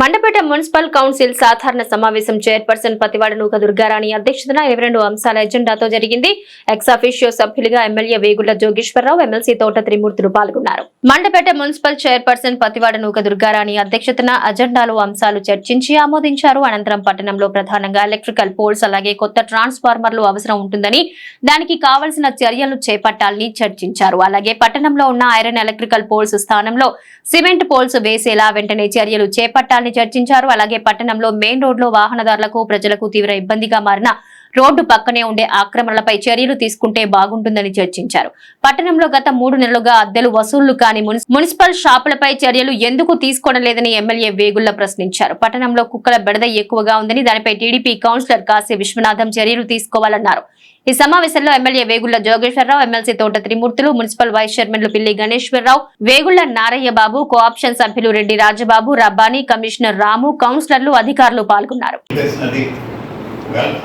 Mandapeta municipal council సాధారణ సమావేశం chairperson Pativada నూక దుర్గారాణి అధ్యక్షతన ఇరవై రెండు అంశాల ఎజెండాతో జరిగింది. ఎక్సాఫిషియో సభ్యులుగా ఎమ్మెల్యే వేగుళ్ళ జోగేశ్వరరావు ఎమ్మెల్సీ తోట త్రిమూర్తులు పాల్గొన్నారు. మండపేట మున్సిపల్ చైర్పర్సన్ పతివాడ నూక దుర్గారాణి అధ్యక్షతన అజెండాలు అంశాలు చర్చించి ఆమోదించారు. అనంతరం పట్టణంలో ప్రధానంగా ఎలక్ట్రికల్ పోల్స్ అలాగే కొత్త ట్రాన్స్ఫార్మర్లు అవసరం ఉంటుందని దానికి కావలసిన చర్యలు చేపట్టాలని చర్చించారు. అలాగే పట్టణంలో ఉన్న ఐరన్ ఎలక్ట్రికల్ పోల్స్ స్థానంలో సిమెంట్ పోల్స్ వేసేలా వెంటనే చర్యలు చేపట్టాలి చర్చించారు. అలాగే పట్టణంలో మెయిన్ రోడ్లో వాహనదారులకు ప్రజలకు తీవ్ర ఇబ్బందిగా మారిన రోడ్డు పక్కనే ఉండే ఆక్రమణలపై చర్యలు తీసుకుంటే బాగుంటుందని చర్చించారు. పట్టణంలో గత మూడు నెలలుగా అద్దెలు వసూళ్ళు కాని మున్సి- మున్సిపల్ షాపులపై చర్యలు ఎందుకు తీసుకోవడం లేదని ఎమ్మెల్యే వేగుళ్ళ ప్రశ్నించారు. పట్టణంలో కుక్కల బెడద ఎక్కువగా ఉందని దానిపై టీడీపీ కౌన్సిలర్ కాశీ విశ్వనాథం చర్యలు తీసుకోవాలన్నారు. ఈ సమావేశంలో ఎమ్మెల్యే వేగుళ్ళ జోగేశ్వరరావు ఎమ్మెల్సీ తోట త్రిమూర్తులు మున్సిపల్ వైస్ చైర్మన్లు పిల్లి గణేశ్వరరావు వేగుళ్ళ నారయ్య బాబు కోఆప్షన్ సభ్యులు రెడ్డి రాజబాబు రబ్బానీ కమిషనర్ రాము కౌన్సిలర్లు అధికారులు పాల్గొన్నారు.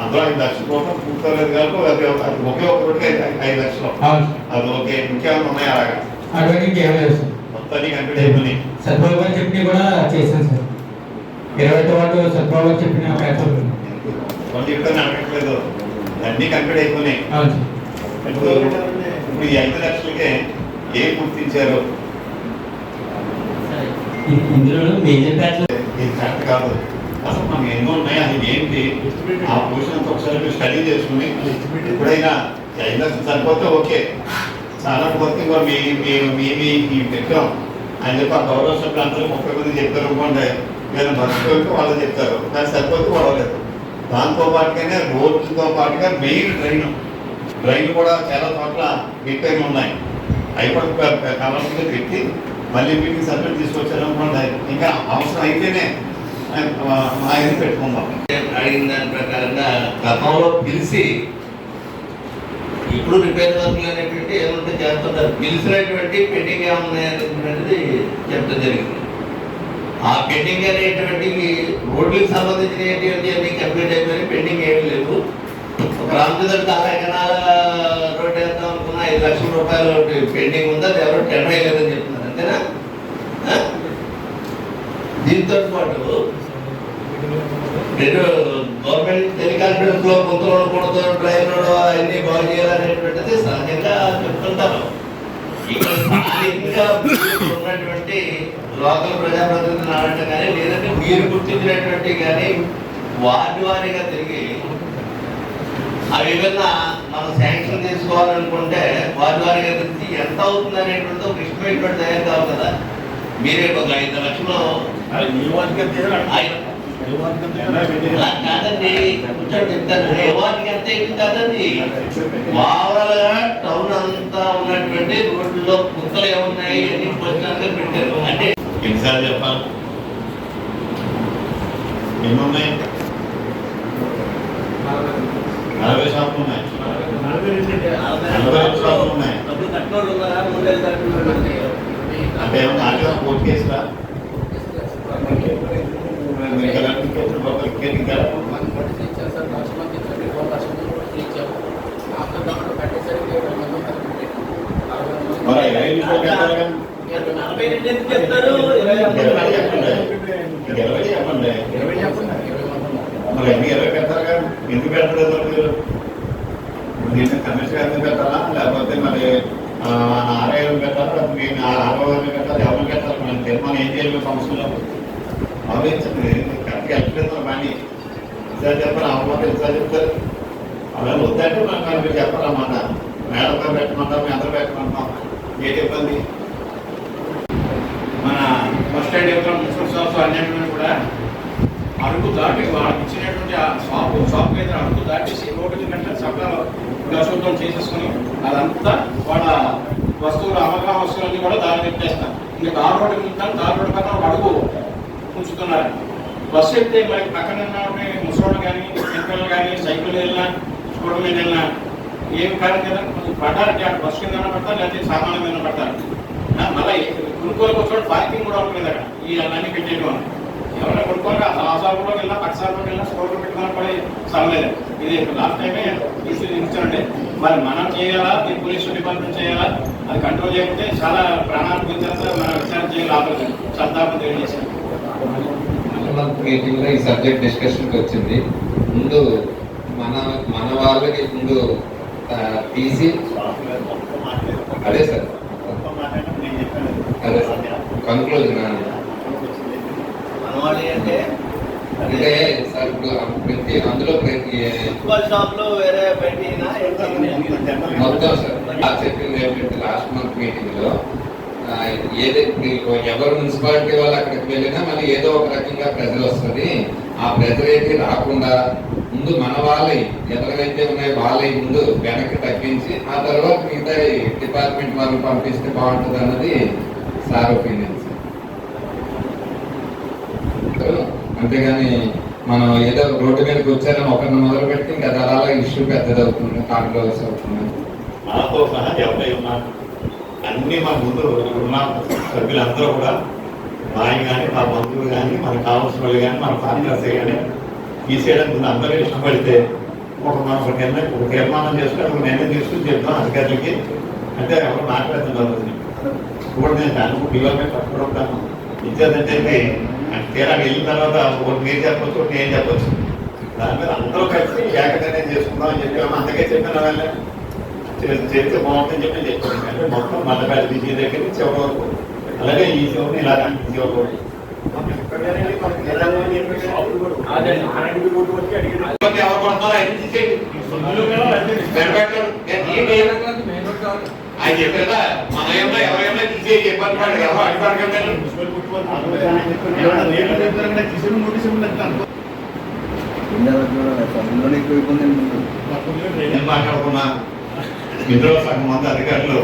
అందులో ఐదు లక్షల రూపాయలు పూర్తలేదు కాబట్టి అది ఒక- ఒకే రోడ్డుకి ఐదు లక్షలు. అది ఓకే ఇంకేమైనా ఉన్నాయి అలాగా. అటువంటి కంప్లీట్ అయిపోయినాయి కూడా చేశాను సార్. ఇరవై వాళ్ళు సత్ప్రభు చెప్పిన పేపర్లు వాళ్ళు చెప్తే నడకట్లేదు అన్నీ కంప్లీట్ అయిపోయినాయి. అవును సార్. ఇప్పుడు ఇప్పుడు ఈ ఐదు లక్షలకే ఏం గుర్తించారు? ఇందులో మేజర్ బ్యాచ్ ఇది కరెక్ట్ కాదు. అసలు మనకి ఎన్నో ఉన్నాయి. అది ఏంటి? ఆ పోషన్ అంతా ఒకసారి స్టడీ చేసుకుని ఎప్పుడైనా లక్షలు సరిపోతే ఓకే. చాలా పోతే మీ మీ మీ మీ పెట్టాం ఆయన చెప్పి ఆ గౌరవ సభ్యులు అందరూ ముప్పై మంది చెప్పారు అనుకోండి. నేను మర్చిపోతే వాళ్ళు చెప్తారు. కానీ సరిపోతే వాడలేదు దాంతో పాటుగానే రోడ్లతో పాటుగా మెయిన్ డ్రైన్ డ్రైన్ కూడా చాలా చోట్ల రిపేర్లు ఉన్నాయి. అవి కూడా కావాల్సిందే పెట్టి మళ్ళీ మీటింగ్ సబ్మిట్ తీసుకొచ్చారు అనుకోండి ఇంకా అవసరం అయితేనే ఆయన పెట్టుకుందాం అడిగిన దాని ప్రకారంగా గతంలో పిలిచి ఇప్పుడు రిపేర్ వర్క్లు అనేటువంటి ఏమంటే చేస్తుంటారు. పిలిచినటువంటి పెండింగ్ ఏమున్నాయనేటువంటిది చెప్పడం జరిగింది. ఆ పెండింగ్ అనేటువంటి రోడ్లకు సంబంధించినటువంటి అన్ని కంప్లీట్ అయిపోయి పెండింగ్ ఏమీ లేదు రామచంద్ర తారా కెనాల రోడ్ వేద్దాం అనుకున్న ఐదు లక్షల రూపాయలు పెండింగ్ ఉందా? అది ఎవరు టెండర్ అయ్యలేదని చెప్తున్నారు అంతేనా ఆ? దీంతో పాటు నేను గవర్నమెంట్ టెలికాన్ఫరెన్స్లో గుంతలు కొడుతూ డ్రైవర్ అన్ని బాగు చేయాలనేటువంటిది సహజంగా చెప్తుంటారు ఇక్కడ స్థానికంగా ఉన్నటువంటి లోకల్ ప్రజాప్రతినిధులు ఆడటం కానీ లేదంటే మీరు గుర్తించినటువంటి కానీ వార్డు వారీగా తిరిగి అవి ఏమన్నా మనం శాంక్షన్ తీసుకోవాలనుకుంటే వార్డు వారీగా తిరిగి ఎంత అవుతుంది అనేటువంటి ఒక ఎస్టిమేట్ తయారు కావు కదా. మీరే ఒక ఐదు లక్షలు కాదండి. కూర్చోండి ఇది కాదండి. టౌన్ అంతా ఉన్నటువంటి రోడ్లలో కుక్కలు ఏమున్నాయి ప్రశ్నలుగా పెట్టారు. అంటే ఎన్నిసార్లు చెప్పాలి? ఎన్ని ఉన్నాయి నలభై షాపులు ఉన్నాయి. నలభై షాపులు ఉన్నాయి. అంటే ఏమన్నా ఆటగా కోర్టు కేసులా కానీ ఎందుకు ఇరవై చెప్పండి ఇరవై చెప్పండి మరి ఇరవై పెడతారు ఎందుకు పెడతారు మీరు? కమిషన్ పెట్టాలా లేకపోతే మరి ఆర్ఐలు పెట్టాలా లేకపోతే కట్టాలి ఆర్ఓని పెట్టాలి ఎవరు పెట్టాలి మనం తీర్మానం ఏం చేయాలి సంస్థలో ఆలోచించండి. కరెక్ట్గా వెళ్ళిపోతారు కానీ ఇలా చెప్పాలి అమ్మకి ఇలా చెప్తారు? అలా వద్దంటే మనం మరి మీరు చెప్పాలన్నమాట మేడంతో పెట్టమంటాం మీ అందరూ పెట్టమంటాం. ఏంటి ఇబ్బంది? మన బస్ స్టాండ్ యొక్క మున్సిపల్ షాప్స్ అన్నింటినీ కూడా అరుకు దాటి వాళ్ళకి ఇచ్చినటువంటి ఆ షాపు షాప్ అయితే అరుకు దాటేసి రోడ్డు కంటే సకల ప్రసూతం చేసేసుకుని అదంతా వాళ్ళ వస్తువులు కూడా దారి పెట్టేస్తాను ఇంకా తార్ రోడ్డు ఉంటాను తార్ రోడ్డు పక్కన అడుగు ఉంచుతున్నారు. బస్సు ఎక్కితే మరి పక్కన ఉన్నటువంటి ముసలోళ్ళు కానీ చిన్నపిల్లలు కానీ సైకిల్ వెళ్ళినా స్కూటర్ మీద వెళ్ళినా ఏం కారణం కదా కొంచెం పడ్డారంటే అక్కడ బస్సు కింద పడతారు లేకపోతే సామాన్ మీద పడతారు మళ్ళీ కొనుక్కోలకు వచ్చి పార్కింగ్ కూడా ఉంటుంది అక్కడ. ఈ అన్నీ పెట్టేయడం ఎవరైనా కొనుక్కోవాలి ఆ సాగులో వెళ్ళినా పక్క సాగులో వెళ్ళినా స్కూటర్ పెట్టుకున్నా కూడా స్థలం ఇది లాస్ట్ టైమే ఇష్యూ ఇచ్చారండి మరి మనం చేయాలా? ఈ పోలీస్ డిపార్ట్మెంట్ చేయాలా? అది కంట్రోల్ చేయకుంటే చాలా ప్రాణాలు గురించి మన విచారణ చేయాలి ఆపలేదు సంతాపం లో ఈ సబ్జెక్ట్ డిస్కషన్కి వచ్చింది. ముందు మన మన వాళ్ళకి ముందు తీసి అదే సార్. అదే సార్. కన్క్లూజన్ మనవాళ్ళు అంటే అంటే ప్రతి అందులో ప్రతి మొత్తం సార్ ఆ చెప్పింది ఏంటంటే లాస్ట్ మంత్ మీటింగ్లో ఏదైతే ఎవరు మున్సిపాలిటీ వాళ్ళు అక్కడికి వెళ్ళినా మళ్ళీ ఏదో ఒక రకంగా ప్రెజర్ వస్తుంది. ఆ ప్రెజర్ అయితే రాకుండా ముందు మన వాళ్ళే ఎవరైతే ఉన్నాయో వాళ్ళే ముందు వెనక్కి తగ్గించి ఆ తర్వాత మిగతా డిపార్ట్మెంట్ వాళ్ళు పంపిస్తే బాగుంటుంది అన్నది సార్ ఒపీనియన్ సార్ అంతేగాని మనం ఏదో రోడ్డు మీదకి వచ్చారని ఒకరిని మొదలు పెడితే ఇంకా అది అలా ఇష్యూ పెద్దదవుతుంది కాంట్రవర్సీ అవుతుంది. నాతో సహా ఎవరై ఉన్నారు అన్ని మా ముందు ఉన్న సభ్యులందరూ కూడా మాయ కానీ మా బంధువులు కానీ మనకు కావాల్సిన వాళ్ళు కానీ మన పార్ట్నర్స్ కానీ తీసేయడం ముందు అందరూ ఇష్టపడితే ఒక మనం ఒక నిర్ణయం ఒక తీర్మానం చేసుకుని ఒక నిర్ణయం తీసుకుని చెప్తాం అధికారులకి. అంటే ఎవరు మాట్లాడుతున్నారు ఇప్పుడు నేను దాని డివైమే పట్టుకుంటాను ఇచ్చేదంటే అంటే తీరా వెళ్ళిన తర్వాత ఒకటి మీరు చెప్పొచ్చు ఒకటి నేను చెప్పొచ్చు. దాని మీద అందరూ కలిసి ఏకదనే చేసుకుందాం అని చెప్పి అంతకే చెప్పిన వాళ్ళే? చేస్తే బాగుంటుందని చెప్పి చెప్పాను అంటే మొత్తం మల్లపేట బీచ్ దగ్గర నుంచి చివరి వరకు. అలాగే ఈ చివరిని ఇలా ఈ ఎవరు తీసేయండి. వెనకట్లు ఆయన చెప్పేదా మన ఏమన్నా ఎవరైనా ఎవరు నేను మాట్లాడుకున్నా ఇందులో సగం మంది అధికారులు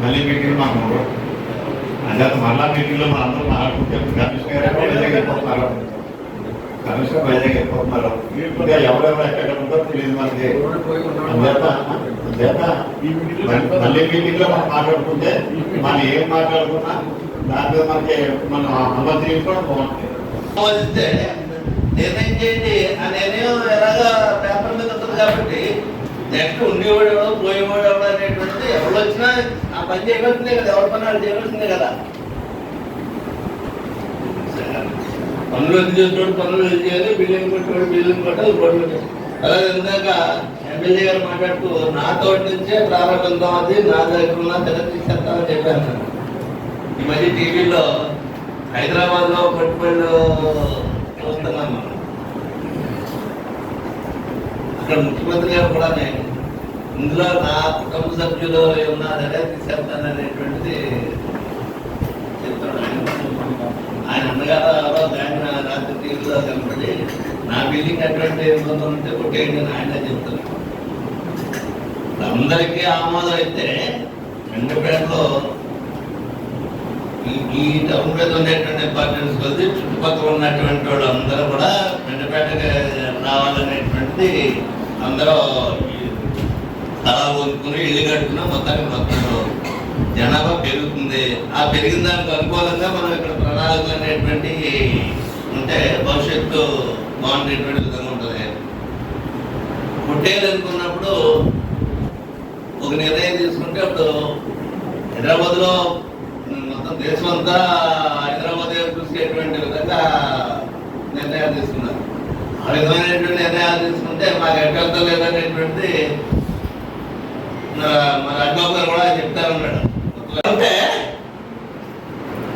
మళ్ళీ మీటింగ్ మాకు ఉండరు మళ్ళా మీటింగ్లో అందరూ మాట్లాడుకుంటే కమిషనర్ గారు వైజాగ్ వెళ్ళిపోతున్నారు ఇంకా ఎవరెవరు ఎక్కడ ఉందో తెలియదు మనకి. అంచేత అంచేత మళ్ళీ- మీటింగ్లో మనం మాట్లాడుకుంటే మనం ఏం మాట్లాడుకున్నా దాని మీద మనకి మనం అమలు తీసుకోవడం బాగుంటుంది. నిర్ణయం చేయండి ఆ నిర్ణయం ఎలాగా పేపర్ మీద ఉంటుంది కాబట్టి నెక్స్ట్ ఉండేవాడు ఎవడో పోయేవాడు ఎవడో అనేటువంటిది ఎవరు వచ్చినా ఆ పని చేయవలసిందే కదా ఎవరి పని వాళ్ళు చేయవలసిందే కదా. పనులు ఎందుకు చేసేవాడు పనులు ఎందుకు చేయాలి? బిల్డింగ్ కొట్టేవాడు బిల్డింగ్ కట్టాలి రోడ్లు అలాగే ఇందాక ఎమ్మెల్యే గారు మాట్లాడుతూ నా తోటి నుంచే ప్రారంభిద్దాం అది నా దగ్గర ఉన్న తెర తీసేస్తామని చెప్పాను ఈ మధ్య టీవీలో హైదరాబాద్లో పట్టుబడులు చూస్తున్నాం మనం అక్కడ ముఖ్యమంత్రి గారు కూడా నేను ఇందులో నా కుటుంబ సభ్యులు ఉన్నారనే తీసేస్తాననేటువంటిది అనేటువంటిది ఆయన. ఆయన అన్నగారు ఎవరో ఆయన రాత్రి టీవీలో కనపడి నా బిల్డింగ్ అటువంటి ఇబ్బంది ఉంటే కొట్టేయండి ఆయన చెప్తాను అందరికీ ఆమోదం అయితే ఎండపేటలో ఈ- ఈ టౌన్ మీద ఉన్నటువంటి అపార్ట్మెంట్స్ కొద్ది చుట్టుపక్కల ఉన్నటువంటి వాళ్ళు అందరూ కూడా ఎండపేటకి రావాలనేటువంటిది అందరూ ఈ స్థలాలు కొనుక్కుని ఇల్లు కట్టుకుని మొత్తానికి మొత్తం జనాభా పెరుగుతుంది. ఆ పెరిగిన దానికి అనుకూలంగా మనం ఇక్కడ ప్రణాళికలు అనేటువంటి ఉంటే భవిష్యత్తు బాగుండేటువంటి విధంగా ఉంటుంది. కొట్టేయాలనుకున్నప్పుడు ఒక నిర్ణయం తీసుకుంటే అప్పుడు హైదరాబాద్లో మొత్తం దేశం అంతా హైదరాబాద్ చూసేటువంటి విధంగా నిర్ణయాలు తీసుకున్నారు. ఆ విధమైనటువంటి నిర్ణయాలు తీసుకుంటే మాకు ఎక్కడ లేదనేటువంటిది మన మన గారు కూడా చెప్తారన్నాడు. అంటే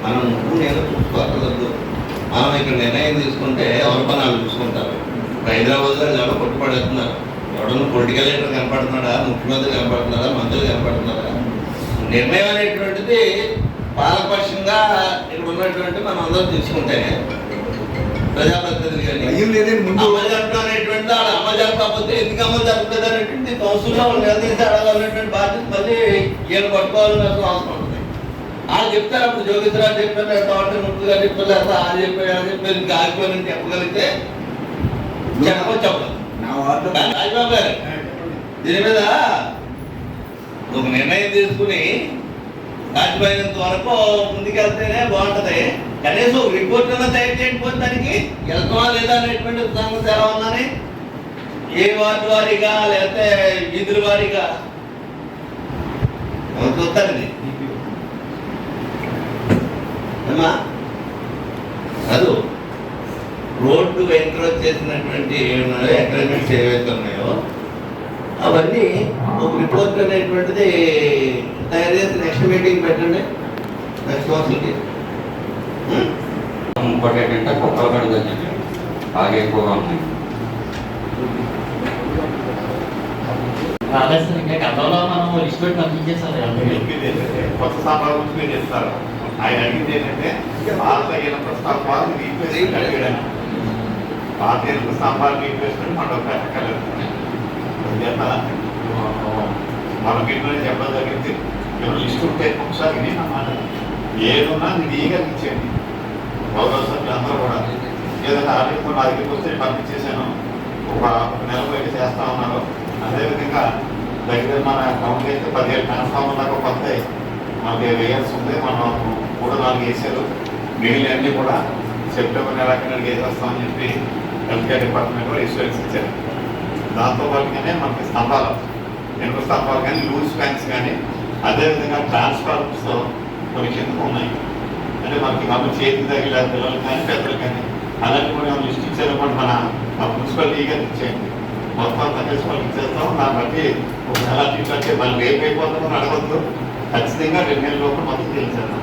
మనం నేను చూసుకోవట్లేదు మనం ఇక్కడ నిర్ణయం తీసుకుంటే హైదరాబాద్లో ఎవరో కొట్టుపడేస్తున్నారు ఎవడన్నా పొలిటికల్ లీడర్ కనపడుతున్నాడా? ముఖ్యమంత్రి కనపడుతున్నాడా? మంత్రులు కనపడుతున్నారా నిర్ణయం అనేటువంటిది పాలపక్షంగా ఇక్కడ ఉన్నటువంటి మనం అందరం తీసుకుంటే ప్రజాప్రతినిధులు కానీ అమలు జరపడం అనేటువంటి ఆడ అమలు జరపకపోతే ఎందుకు అమలు జరపలేదు అనేటువంటి కౌన్సిల్లో నిర్ణయించి అడగాలనేటువంటి బాధ్యత మళ్ళీ పట్టుకోవాలని అవసరం ఉంటుంది. వాళ్ళు చెప్తారు అప్పుడు చెప్పారు తోట ముట్టు గారు చెప్పారు వాళ్ళు చెప్పారు అని చెప్పి మీరు ఆగిపోయినని చెప్పగలిగితే చెప్పో చెప్పదు నా వార్డు కానీ రాజబాబు గారు. దీని మీద ఒక నిర్ణయం తీసుకుని సాధ్యమైనంత వరకు ముందుకెళ్తేనే బాగుంటది. కనీసం రిపోర్ట్ అన్న తయారు చేయకపోతే దానికి వెళ్తామా లేదా అనేటువంటి సంగతి ఎలా ఉందని ఏ వార్డు వారీగా లేకపోతే వీధుల వారీగా? ఎవరు చూస్తారు ఇది. అమ్మా చదువు రోడ్డు ఎంక్రోచ్ చేసినటువంటి అగ్రిమెంట్స్ ఏవైతే ఉన్నాయో అవన్నీ ఒక రిపోర్ట్ అనేటువంటిది తయారు చేసి నెక్స్ట్ మీటింగ్ పెట్టండి. నెక్స్ట్ కౌన్సిల్కి ఇంకోటి ఏంటంటే కుక్కలు బాగా ఎక్కువగా ఉన్నాయి. గతంలో మనం లిస్ట్ పెట్టి పంపించేసాం కొత్త గురించి మీరు ఆయన అడిగింది ఏంటంటే అయిన అడిగాడు పాత అయిన ప్రస్తావాలు రీప్లేస్మెంట్ మనం పెట్టగలరు చేత మనకి ఇంట్లోనే చెప్పడం జరిగింది. ఎవరు లిస్ట్ ఉంటే ఒకసారి విని అన్నమాట ఏదున్నా మీరు ఈగా ఇచ్చేయండి. గౌరవ అందరూ కూడా. ఏదైనా ఆర్థిక నా దగ్గరికి వస్తే పంపించేశాను. ఒక ఒక నెల బయట చేస్తా ఉన్నారు. అదేవిధంగా దగ్గర మన అకౌంట్ అయితే పదిహేడు ట్రాన్స్ఫార్మర్ దాకా కొత్త మనకి వేయాల్సి ఉంది. మనం మూడు నాలుగు వేసారు. మిగిలినవన్నీ కూడా సెప్టెంబర్ నెల కింద వేసేస్తామని చెప్పి హెల్త్ కేర్ డిపార్ట్మెంట్ కూడా ఇన్సూరెన్స్ ఇచ్చారు. దాంతో పాటుగానే మనకి స్తంభాలు ఎనుక స్తంభాలు కానీ లూజ్ ఫ్యాన్స్ కానీ అదేవిధంగా ట్రాన్స్ఫార్మర్స్తో కొన్ని కిందకు ఉన్నాయి. అంటే మనకి మామూలు చేతి తగిన పిల్లలు కానీ పెద్దలు కానీ అలాంటి కూడా లిస్ట్ ఇచ్చారన్నమాట మన మున్సిపాలిటీగా ఇచ్చేయండి. మొత్తం తగ్గేసి వాళ్ళకి ఇచ్చేస్తాం. దాన్ని బట్టి ఒక నెల తీసుకొచ్చి మళ్ళీ రేపు అయిపోతుందని అడగద్దు. ఖచ్చితంగా రెండు నెలల లోపల మొత్తం తెలిసేద్దాం.